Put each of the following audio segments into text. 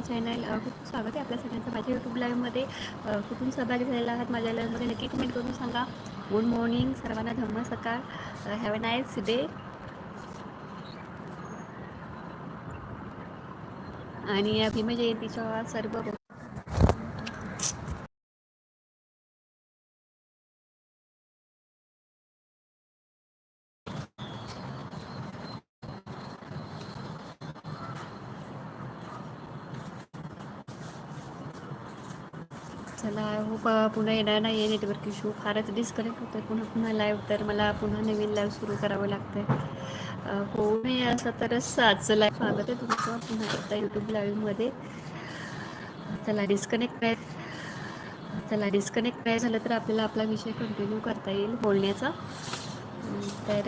माय channel. खूप स्वागत आहे आपल्या सगळ्यांचं. माझ्या यूट्यूब लाईव्हमध्ये कुठून सहभागी झालेला आहात माझ्या लाईव्हमध्ये नक्की कमेंट करून सांगा. गुड मॉर्निंग सर्वांना धम्म सकाळ. हॅव अ नाईस डे आणि या भीम जयंतीच्या सर्व चला होप पुन्हा येणार नाही आहे नेटवर्क इश्यू फारच डिस्कनेक्ट होतं आहे पुन्हा पुन्हा लाईव्ह तर मला पुन्हा नवीन लाईव्ह सुरू करावं लागतं आहे होऊ नये असं तरच आजचं लाईव्ह स्वागत आहे तुमचं. पुन्हा एकदा यूट्यूब लाईव्हमध्ये चला डिस्कनेक्ट नाही चला डिस्कनेक्ट नाही झालं तर आपल्याला आपला विषय कंटिन्यू करता येईल बोलण्याचा. तर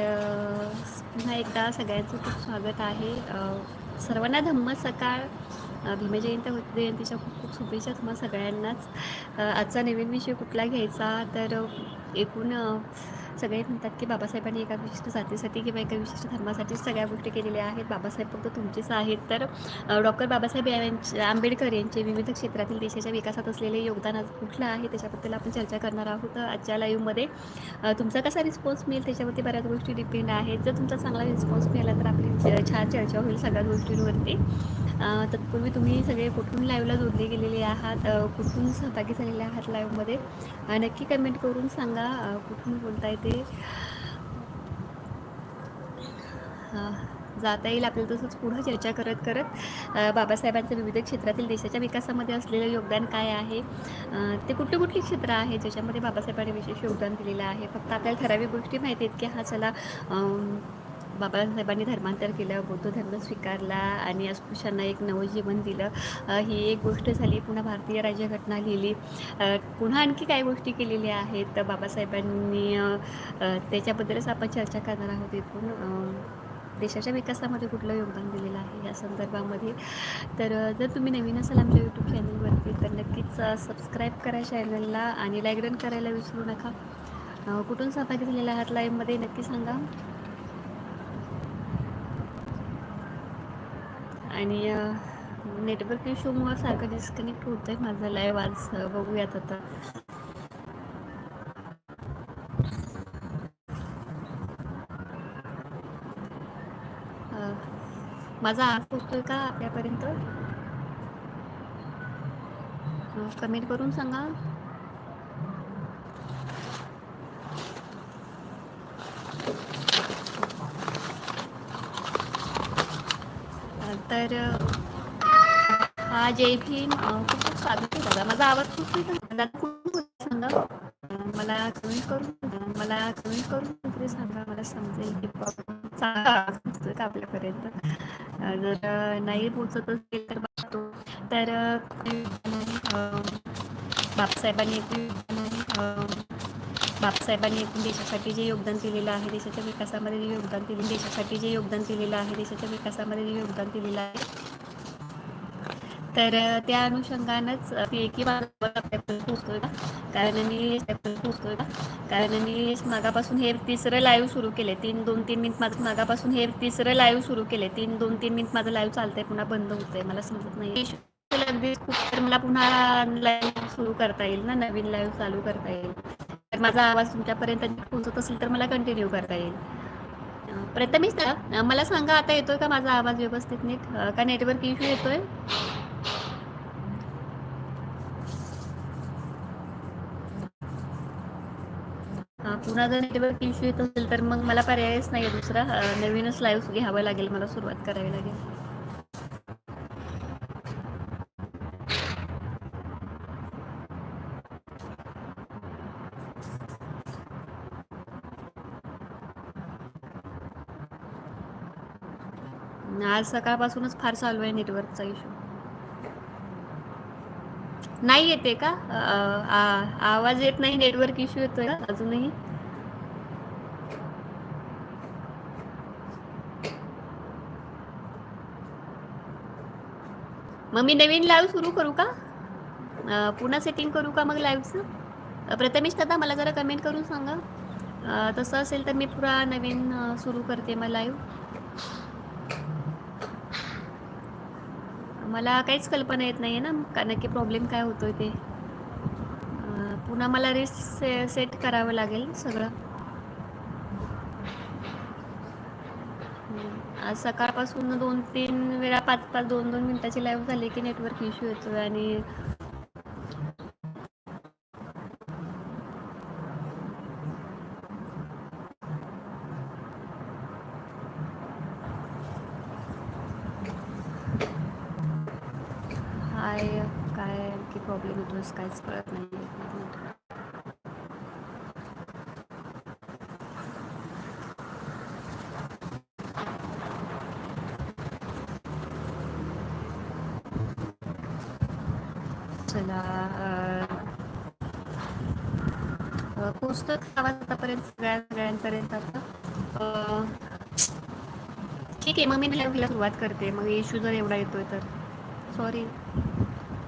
पुन्हा एकदा सगळ्यांचं खूप स्वागत आहे. सर्वांना धम्म सकाळ अं, भीमजयंती जयंतीच्या खूप खूप शुभेच्छा तुम्हा सगळ्यांनाच. आजचा नवीन विषय कुठला घ्यायचा? तर एकूण सगळे म्हणतात की बाबासाहेबांनी एका विशिष्ट जातीसाठी किंवा एका विशिष्ट धर्मासाठी सगळ्या गोष्टी केलेल्या आहेत. बाबासाहेब फक्त तुमचेच आहेत. तर डॉक्टर बाबासाहेब यांच्या आंबेडकर यांचे विविध क्षेत्रातील देशाच्या विकासात असलेले योगदान आज कुठलं आहे? त्याच्याबद्दल आपण चर्चा करणार आहोत आजच्या लाईव्हमध्ये तुमचा कसा रिस्पॉन्स मिळेल? त्याच्यावरती बऱ्याच गोष्टी डिपेंड आहेत. जर तुमचा चांगला रिस्पॉन्स मिळाला तर आपली छान चर्चा होईल सगळ्या गोष्टींवरती. तत्पूर्वी तुम्ही सगळे कुठून लाईव्हला जोडले गेलेले आहात? कुठून सहभागी झालेले आहात लाईव्हमध्ये नक्की कमेंट करून सांगा कुठून बोलताय ते? जाता येईल आपल्याला तसंच पुढं चर्चा करत करत. बाबासाहेबांचं विविध क्षेत्रातील देशाच्या विकासामध्ये असलेलं योगदान काय आहे? ते कुठली कुठली क्षेत्र आहे ज्याच्यामध्ये बाबासाहेबांनी विशेष योगदान दिलेलं आहे? फक्त आपल्याला ठराविक गोष्टी माहिती आहेत की हा चला बाबासाहेबांनी धर्मांतर केलं बौद्ध धर्म स्वीकारला आणि अस्पृश्यांना एक नवं जीवन दिलं. ही एक गोष्ट झाली. पुन्हा भारतीय राज्यघटना लिहिली. पुन्हा आणखी काय गोष्टी केलेल्या आहेत. तर बाबासाहेबांनी त्याच्याबद्दलच आपण चर्चा करणार आहोत इथून. देशाच्या विकासामध्ये कुठलं योगदान दिलेलं आहे या संदर्भामध्ये. तर जर तुम्ही नवीन असाल आमच्या यूट्यूब चॅनलवरती तर नक्कीच सबस्क्राईब करा चॅनलला आणि लाईक डन करायला विसरू नका. कुठून सहभागी झालेला आहात? लाईव्हमध्ये नक्की सांगा. आणि नेटवर्क इश्यूमुळं सारखं डिस्कनेक्ट होत आहे माझं लाईव्ह आज बघूयात आता. माझा आवाज पोचतोय का आपल्यापर्यंत? कमेंट करून सांगा अ, तर हा जय भीम खूप खूप स्वागत आहे दादा माझा आवाज खूप मला दादा सांगा. मला कमेंट करून मला कमेंट करून तरी सांगा. मला समजेल की चांगला का आपल्यापर्यंत? जर नाही पोचत असेल तर बघतो तर अ, बाबासाहेबांनी बापसाहेबांनी एकूण देशासाठी जे योगदान दिलेलं आहे देशाच्या विकासामध्ये जे योगदान दिले देशासाठी जे योगदान दिलेलं आहे देशाच्या विकासामध्ये जे योगदान दिलेलं आहे. तर त्या अनुषंगानंच अ, ती एकी का कारण मी का कारण मी मागापासून हे तिसरं लाईव्ह सुरू केले तीन दोन तीन मिनिट माझं मागापासून हे तिसरं लाईव्ह सुरू केले तीन दोन तीन मिनिट माझं लाईव्ह चालतंय पुन्हा बंद होतंय. मला समजत नाही अगदी खूप तर मला पुन्हा लाईव्ह सुरू करता येईल ना? नवीन लाईव्ह चालू करता येईल. माझा आवाज तुमच्यापर्यंत पोहोचत असेल तर मला कंटिन्यू करता येईल. प्रथमेश दादा, मला सांगा आता येतोय का माझा आवाज व्यवस्थित नीट? का नेटवर्क इश्यू येतोय? हा, पुन्हा जर नेटवर्क इश्यू येत असेल तर मग मला पर्यायच नाही दुसरा. नवीनच लाईव्ह घ्यावं लागेल मला सुरुवात करावी लागेल. आज सकाळपासूनच फार चालू आहे नेटवर्कचा इश्यू नाही येते का? आ- आवाज येत नाही नेटवर्क इश्यू येतोय का अजूनही? मग मी नवीन लाईव्ह सुरू करू का? पुन्हा सेटिंग करू का मग लाईव्हचं प्रथमेश दादा मला जरा कमेंट करून सांगा. तसं असेल तर मी पुरा नवीन सुरू करते मग लाईव्ह मला काहीच कल्पना येत नाही आहे ना का नक्की प्रॉब्लेम काय होतो आहे ते पुन्हा मला रिस से सेट करावं लागेल सगळं. आज सकाळपासून दोन तीन वेळा पाच पाच दोन दोन मिनटाची लाईव्ह झाली की नेटवर्क इश्यू येतो आणि काय काय आणखी प्रॉब्लेम होतो काहीच कळत नाही. चला पुस्तक आवाज आतापर्यंत सगळ्या सगळ्यांपर्यंत आता. ठीक आहे मग मी लाईव्हला सुरुवात करते. मग इश्यू जर एवढा येतोय तर. सॉरी